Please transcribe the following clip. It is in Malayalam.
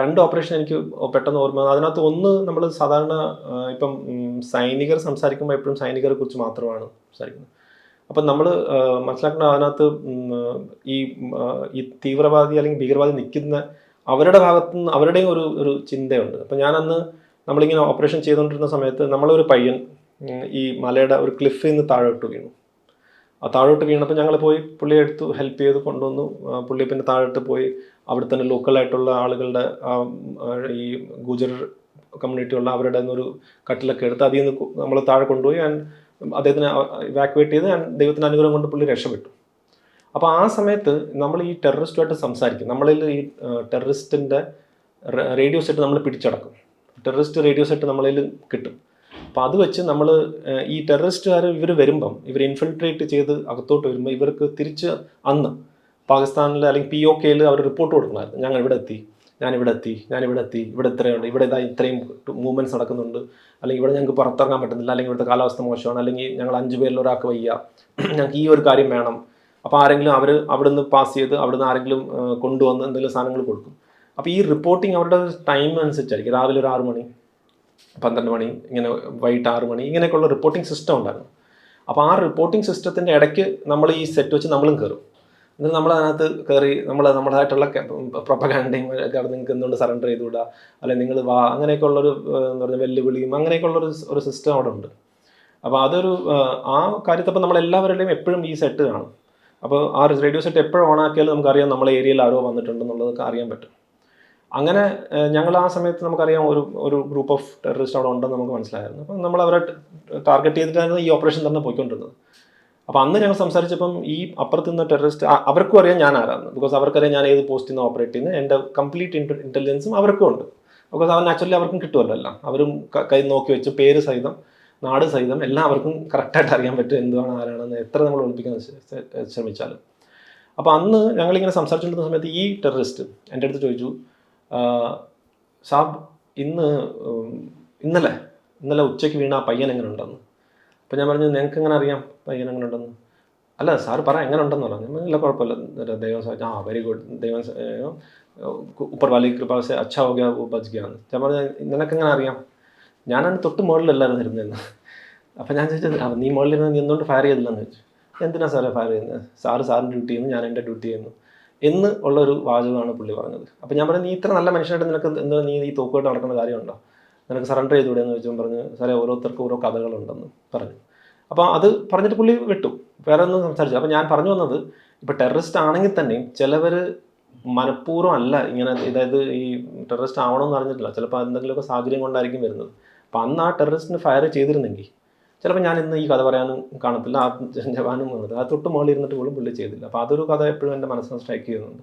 രണ്ട് ഓപ്പറേഷൻ എനിക്ക് പെട്ടെന്ന് ഓർമ്മ. അതിനകത്ത് ഒന്ന് നമ്മൾ സാധാരണ ഇപ്പം സൈനികർ സംസാരിക്കുമ്പോൾ എപ്പോഴും സൈനികരെ കുറിച്ച് മാത്രമാണ് സംസാരിക്കുന്നത്. അപ്പം നമ്മൾ മനസ്സിലാക്കുന്ന അതിനകത്ത് ഈ ഈ തീവ്രവാദി അല്ലെങ്കിൽ ഭീകരവാദി നിൽക്കുന്ന അവരുടെ ഭാഗത്തു നിന്ന് അവരുടെയും ഒരു ഒരു ചിന്തയുണ്ട്. അപ്പം ഞാനന്ന് നമ്മളിങ്ങനെ ഓപ്പറേഷൻ ചെയ്തുകൊണ്ടിരുന്ന സമയത്ത് നമ്മളൊരു പയ്യൻ ഈ മലയുടെ ഒരു ക്ലിഫിൽ നിന്ന് താഴോട്ട് വീണു. ആ താഴോട്ട് വീണപ്പോൾ ഞങ്ങൾ പോയി പുള്ളിയെ എടുത്തു ഹെൽപ്പ് ചെയ്ത് കൊണ്ടുവന്നു. പുള്ളി പിന്നെ താഴോട്ട് പോയി അവിടെ തന്നെ ലോക്കലായിട്ടുള്ള ആളുകളുടെ ഈ ഗുജർ കമ്മ്യൂണിറ്റി ഉള്ള അവരുടെ ഒരു കട്ടിലൊക്കെ എടുത്ത് അതിൽ നിന്ന് നമ്മൾ താഴെ കൊണ്ടുപോയി ആൻഡ് അദ്ദേഹത്തിനെ ഇവാക്യുവേറ്റ് ചെയ്ത് ഞാൻ ദൈവത്തിന്റെ അനുഗ്രഹം കൊണ്ട് പുള്ളി രക്ഷപ്പെട്ടു. അപ്പോൾ ആ സമയത്ത് നമ്മൾ ഈ ടെററിസ്റ്റുമായിട്ട് സംസാരിക്കും. നമ്മളിൽ ഈ ടെററിസ്റ്റിന്റെ റേഡിയോ സെറ്റ് നമ്മൾ പിടിച്ചടക്കും. ടെററിസ്റ്റ് റേഡിയോ സെറ്റ് നമ്മളിൽ കിട്ടും. അപ്പോൾ അത് വെച്ച് നമ്മൾ ഈ ടെററിസ്റ്റുകാർ ഇവർ വരുമ്പം ഇവർ ഇൻഫിൽട്രേറ്റ് ചെയ്ത് അകത്തോട്ട് വരുമ്പോൾ ഇവർക്ക് തിരിച്ച് അന്ന് പാകിസ്ഥാനിൽ അല്ലെങ്കിൽ പി ഒ കെയിൽ അവർ റിപ്പോർട്ട് കൊടുക്കണമായിരുന്നു. ഞങ്ങൾ ഇവിടെ എത്തി ഞാൻ ഇവിടെ എത്തി ഞാൻ ഇവിടെ എത്തി ഇവിടെ ഇത്രയുണ്ട് ഇവിടെ ഇതാ ഇത്രയും മൂവ്മെന്റ്സ് നടക്കുന്നുണ്ട്. അല്ലെങ്കിൽ ഇവിടെ ഞങ്ങൾക്ക് പുറത്തിറങ്ങാൻ പറ്റുന്നില്ല അല്ലെങ്കിൽ ഇവിടുത്തെ കാലാവസ്ഥ മോശമാണ് അല്ലെങ്കിൽ ഞങ്ങൾ അഞ്ച് പേരിൽ ഒരാൾക്ക് വയ്യ ഞങ്ങൾക്ക് ഈ ഒരു കാര്യം വേണം. അപ്പോൾ ആരെങ്കിലും അവർ അവിടുന്ന് പാസ് ചെയ്ത് അവിടുന്ന് ആരെങ്കിലും കൊണ്ടുവന്ന് എന്തെങ്കിലും സാധനങ്ങൾ കൊടുക്കും. അപ്പോൾ ഈ റിപ്പോർട്ടിങ് അവരുടെ ടൈം അനുസരിച്ചായിരിക്കും. രാവിലെ ഒരു ആറ് മണി പന്ത്രണ്ട് മണി ഇങ്ങനെ വൈകിട്ട് ആറ് മണി ഇങ്ങനെയൊക്കെയുള്ള റിപ്പോർട്ടിംഗ് സിസ്റ്റം ഉണ്ടായിരുന്നു. അപ്പോൾ ആ റിപ്പോർട്ടിംഗ് സിസ്റ്റത്തിന്റെ ഇടയ്ക്ക് നമ്മൾ ഈ സെറ്റ് വെച്ച് നമ്മളും കയറും എന്നിട്ട് നമ്മൾ അതിനകത്ത് കയറി നമ്മൾ നമ്മുടേതായിട്ടുള്ള പ്രൊപ്പഗാൻഡയും കാരണം നിങ്ങൾക്ക് എന്തുകൊണ്ട് സറണ്ടർ ചെയ്തുകൂടാ? അല്ലെങ്കിൽ നിങ്ങൾ വാ അങ്ങനെയൊക്കെയുള്ളൊരു എന്താ പറയുക വെല്ലുവിളിയും അങ്ങനെയൊക്കെയുള്ളൊരു ഒരു സിസ്റ്റം അവിടെ ഉണ്ട്. അപ്പോൾ അതൊരു ആ കാര്യത്തപ്പം നമ്മൾ എപ്പോഴും ഈ സെറ്റ് കാണും. അപ്പോൾ ആ റേഡിയോ സെറ്റ് എപ്പോഴും ഓൺ ആക്കിയാലും നമുക്കറിയാം നമ്മളെ ഏരിയയിൽ ആരോ വന്നിട്ടുണ്ടെന്നുള്ളതൊക്കെ അറിയാൻ പറ്റും. അങ്ങനെ ഞങ്ങൾ ആ സമയത്ത് നമുക്കറിയാം ഒരു ഒരു ഗ്രൂപ്പ് ഓഫ് ടെററിസ്റ്റ് അവിടെ ഉണ്ടെന്ന് നമുക്ക് മനസ്സിലായിരുന്നു. അപ്പം നമ്മൾ അവരെ ടാർഗറ്റ് ചെയ്തിട്ടായിരുന്നു ഈ ഓപ്പറേഷൻ തന്നെ പോയിക്കൊണ്ടിരുന്നത്. അപ്പോൾ അന്ന് ഞങ്ങൾ സംസാരിച്ചപ്പം ഈ അപ്പുറത്ത് നിന്ന് ടെററിസ്റ്റ് അവർക്കും അറിയാം ഞാൻ ആരാന്ന്. ബിക്കോസ് അവർക്കറിയാം ഞാൻ ഏത് പോസ്റ്റിൽ നിന്ന് ഓപ്പറേറ്റ് ചെയ്യുന്നത് എന്റെ കംപ്ലീറ്റ് ഇന്റലിജൻസും അവർക്കും ഉണ്ട്. ബിക്കോസ് അവർ നാച്ചുറലി അവർക്കും കിട്ടുമല്ലോ എല്ലാം അവരും കൈ നോക്കി വെച്ച് പേര് സഹിതം നാട് സഹിതം എല്ലാം അവർക്കും കറക്റ്റായിട്ട് അറിയാൻ പറ്റും എന്തുവാണ് ആരാണെന്ന് എത്ര നമ്മൾ ഒളിപ്പിക്കാൻ ശ്ര- ശ്ര- ശ്രമിച്ചാലും. അപ്പോൾ അന്ന് ഞങ്ങളിങ്ങനെ സംസാരിച്ചുകൊണ്ടിരുന്ന സമയത്ത് ഈ ടെററിസ്റ്റ് എന്റെ അടുത്ത് ചോദിച്ചു "ആ, സാബ് ഇന്ന് ഇന്നലെ ഇന്നലെ ഉച്ചയ്ക്ക് വീണ ആ പയ്യൻ എങ്ങനെ ഉണ്ടെന്ന് അപ്പോൾ ഞാൻ പറഞ്ഞു നിങ്ങൾക്ക് എങ്ങനെ അറിയാം പയ്യൻ എങ്ങനെ ഉണ്ടെന്ന് അല്ല സാറ് പറ എങ്ങനെ ഉണ്ടെന്ന് പറഞ്ഞു നല്ല കുഴപ്പമില്ല. ദൈവം സഹായിച്ചു ആ വെരി ഗുഡ് ദൈവം ഉപ്പർ വാലി കൃപാസ് അച്ഛാ ഹോഗ്യ ഗയാന്ന് ഞാൻ പറഞ്ഞു നിനക്ക് എങ്ങനെ അറിയാം? ഞാനാണ് തൊട്ട് മുകളിലല്ലായിരുന്നു ഇരുന്നതെന്ന് അപ്പം ഞാൻ ചോദിച്ചത് "ആ, നീ മുകളിലിരുന്ന് നീ എന്തുകൊണ്ട് ഫയർ ചെയ്തില്ലെന്ന് ചോദിച്ചു? എന്തിനാണ് സാറേ ഫയർ ചെയ്യുന്നത് സാറ് സാറിന്റെ ഡ്യൂട്ടി ചെയ്യുന്നു ഞാൻ എന്റെ ഡ്യൂട്ടി ചെയ്യുന്നു. എന്ന് ഉള്ളൊരു വാചകമാണ് പുള്ളി പറഞ്ഞത്. അപ്പം ഞാൻ പറഞ്ഞു നീ ഇത്ര നല്ല മനുഷ്യനായിട്ട് നിനക്ക് എന്താ നീ ഈ തോക്കുമായിട്ട് നടക്കുന്ന കാര്യമുണ്ടോ? നിനക്ക് സറണ്ടർ ചെയ്തുകൂടെ? എന്ന് ചോദിച്ചപ്പോൾ പറഞ്ഞു സാറേ ഓരോരുത്തർക്കും ഓരോ കഥകളുണ്ടെന്ന് പറഞ്ഞു. അപ്പോൾ അത് പറഞ്ഞിട്ട് പുള്ളി വിട്ടു. വേറെ ഒന്നും സംസാരിച്ചു അപ്പോൾ ഞാൻ പറഞ്ഞു വന്നത് ഇപ്പോൾ ടെററിസ്റ്റ് ആണെങ്കിൽ തന്നെയും ചിലവർ മനഃപൂർവം അല്ല ഇങ്ങനെ അതായത് ഈ ടെററിസ്റ്റ് ആവണമെന്ന് അറിഞ്ഞിട്ടില്ല. ചിലപ്പോൾ എന്തെങ്കിലുമൊക്കെ സാഹചര്യം കൊണ്ടായിരിക്കും വരുന്നത്. അപ്പോൾ അന്ന് ആ ടെററിസ്റ്റിന് ഫയർ ചെയ്തിരുന്നെങ്കിൽ ചിലപ്പോൾ ഞാൻ ഇന്ന് ഈ കഥ പറയാനും കാണത്തില്ല. ആ ജവാനും വന്നത് ആ തൊട്ട് മുകളിൽ ഇരുന്നിട്ട് പോലും പുള്ളി ചെയ്തില്ല. അപ്പോൾ അതൊരു കഥ എപ്പോഴും എന്റെ മനസ്സിനെ സ്ട്രൈക്ക് ചെയ്യുന്നുണ്ട്.